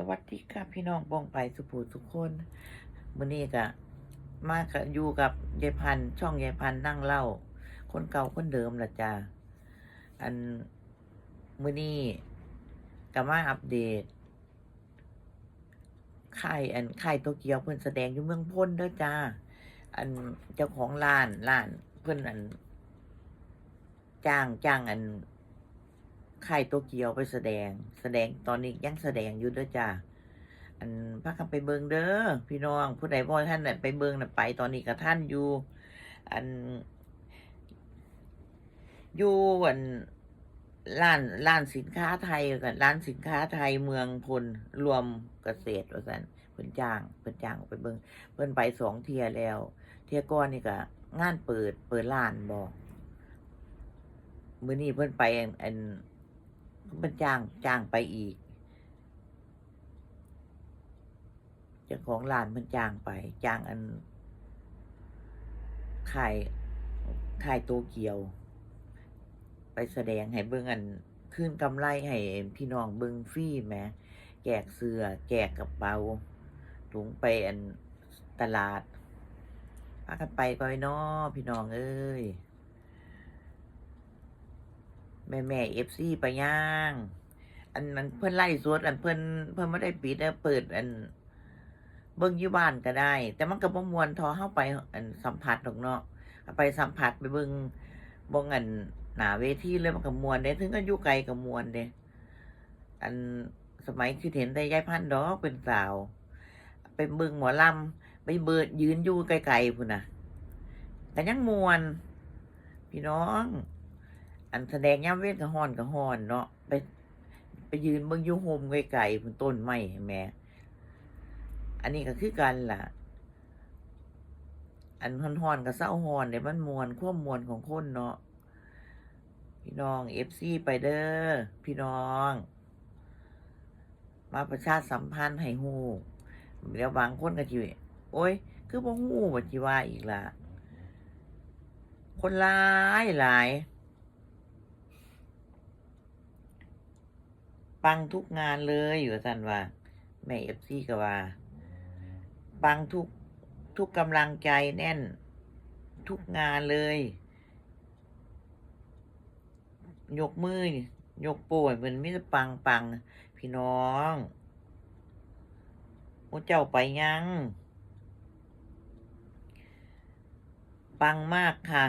สวัสดีค่ะพี่น้องบองไปสุภูทุกคนมื้อนี้ก็มากับอยู่กับยายพันช่องยายพันนั่งเล่า คนเก่าคนเดิมละจ้าอันมื้อนี้ก็มาอัปเดตค่ายอันค่ายโตเกียวเพิ่นแสดงอยู่เมืองพ้นเด้อจ้า อันเจ้าของร้านร้านเพิ่นอัน จ้างจ้างอัน ค่ายโตเกียวไปแสดง แสดงตอนนี้ยังแสดงอยู่ด้อจ้าอันพักกันไปเบิงเด้อพี่น้องผู้ใดบ่ท่านน่ะไปเบิงน่ะไป ตอนนี้กับท่านอยู่ อันอยู่อันร้านร้านสินค้าไทยกับร้านสินค้าไทยเมืองพลรวมเกษตรว่าซั่นเพิ่นจ้างเพิ่นจ้างไปเบิงเพิ่นไปสองเทียแล้ว เทียก่อนนี่ก็งานเปิดเปิดร้านบ่มื้อนี้เพิ่นไปอันอัน มันจ้างจ้างไปอีกจ้าของร้านมันจ้างไปจ้างอันขายขายโตเกียว ไปแสดงให้เบิ่งอันขึ้นกำไรให้พี่น้องเบิ่งฟรีแหมแจกเสื้อแจกกระเป๋าถุงไปอันตลาดพากันไปก่อยน้อพี่น้องเอ้ย แม่แม่เอฟซีไปย่าง อันนั้นเพิ่อนไล่สวดอันเพิ่อนเพิ่อนไม่ได้ปิดนะเปิดอัน เบิ่งยู่บ้านก็ได้ แต่มันก็บ่มวนทอเข้าไปอันสัมผัสดอกเนาะไปสัมผัสไปเบิ่งเบิ่งอันหนาเวทีเลยมันก็มวนเด้ถึงก็อยู่ไกลก็มวนเด้อันสมัยคือเห็นได้ยายพันธ์ดอกเป็นสาว ไปเบิ่งหมอลำไปเบิดยืนอยู่ไกลๆพุ่นน่ะก็ยังมวน พี่น้อง อันแสดงย่ำเว้นกับฮอนกับฮอนเนาะไป ไปยืนเบิ่งยูโฮมไกลๆบนต้นไม้แหม่อันนี้ก็คือกันล่ะ อันฮอนฮอนกับเศร้าฮอนเนี่ยมันมวนควบมวนของคนเนาะพี่น้องเอฟซีไปเด้อพี่น้อง มาประชาสัมพันธ์ให้ฮู้เดี๋ยวบางคนก็จิโอ้ย คือบ่ฮู้ว่จิว่าอีกล่ะ คนหลายหลาย ปังทุกงานเลยอยู่สันว่า แม่เอฟซีก็ว่า ปังทุกทุกกำลังใจแน่นทุกงานเลย ยกมือยกโป่วยเหมือนมิตรปังปัง พี่น้องมูเจ้าไปยัง ปังมากค่ะ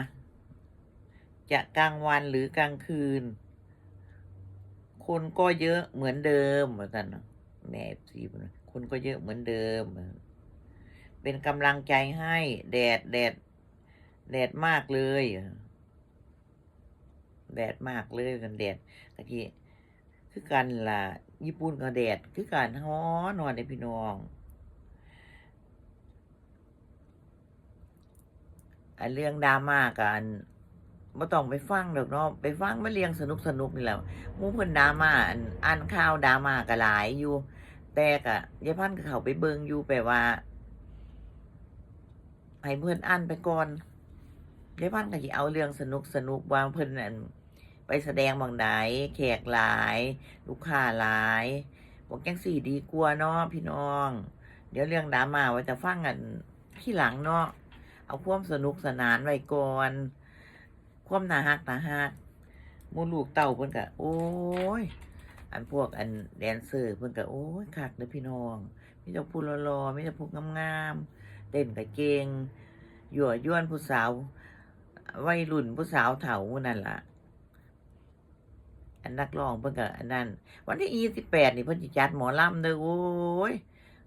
จะกลางวันหรือกลางคืน คนก็เยอะเหมือนเดิมเหมือนกันเนาะแม่สีคนก็เยอะเหมือนเดิม เป็นกำลังใจให้ แดดแดดแดดมากเลย แดดมากเลยกันแดดตะกี้คือกันล่ะ ญี่ปุ่นก็แดดคือกันฮ้อนนอนในพี่น้อง อันเรื่องดราม่ากัน ไม่ต้องไปฟังดอกเนาะไปฟังมาเรียงสนุกสนุกนี่แหละมูเพิ่นดราม่าอ่านข่าวดราม่าก็หลายอยู่ แต่กะยายพันก็เขาไปเบิงอยู่แปลว่าให้เพื่อนอ่านไปก่อนยายพันก็สิเอาเรื่องสนุกสนุกวางเพิ่นอันไปแสดงบางใดแขกหลาย ลูกค้าหลายบอกจังสี่ดีกว่าเนาะพี่น้อง เดี๋ยวเรื่องดราม่าไว่าจะฟังกันที่หลังเนาะเอาความสนุกสนานไว้ก่อน ความนาฮักนาฮักมูลูกเต่าเพิ่นก็โอ้ย อันพวกอันแดนเซอร์เพิ่นก็โอ้ยคักเด้อพี่น้องมีแต่ผู้รอๆมีแต่ผู้งามๆเต้นก็เก่งยั่วยวนผู้สาววัยรุ่นผู้สาวเฒ่านั่นล่ะ อันนักร้องเพิ่นก็อันนั้น วันที่ยี่สิบแปดนี่เพิ่นสิจัดหมอลำเด้อโอ้ย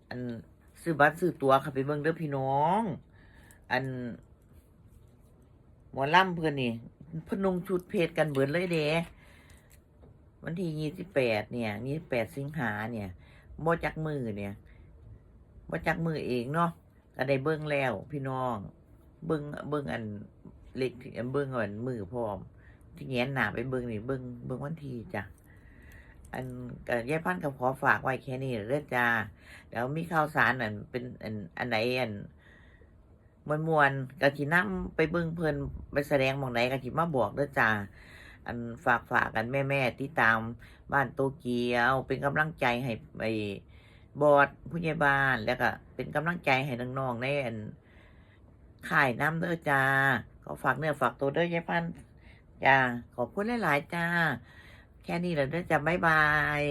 อันซื้อบัตรซื้อตั๋วเข้าไปเบิ่งเด้อพี่น้อง อัน หมอล่ำเพื่อนนี่พนุงชุดเพศกันเบิดเลยเด้วันที่ยี่สิบแปดเนี่ยยี่สิบแปดสิงหาเนี่ยบ่จักมือเนี่ยบ่จักมือเองเนาะก็ได้เบิ่งแล้วพี่น้อง เบิ่งเบิ่งอันเล็กเบิ่งอันมือพร้อม ที่แงนหนาไปเบิ่งนี่เบิ่งเบิ่งวันที่จ้ะอันก็ยายพันธุ์ก็ขอฝากไว้แค่นี้เด้อจ้าเดี๋ยวมีข่าวสารอันเป็นอันอันไหนอัน มวนมวนๆกะสินํไปเบิ่งเพิ่นไปแสดงหม่องใดกะสิมาบอกเด้อจ้าอันฝากฝากกันแม่แม่ๆที่ตามบ้านโตเกียว เป็นกำลังใจให้ไปบอดผู้ใหญ่บ้านแล้วก็เป็นกำลังใจให้น้องๆในอันข่ายน้ำเด้อจ้าขอฝากเนื้อฝากตัวเด้อยายพันจ้าขอบคุณหลายๆจ้า แค่นี้แหละเด้อจ้าบ๊ายบาย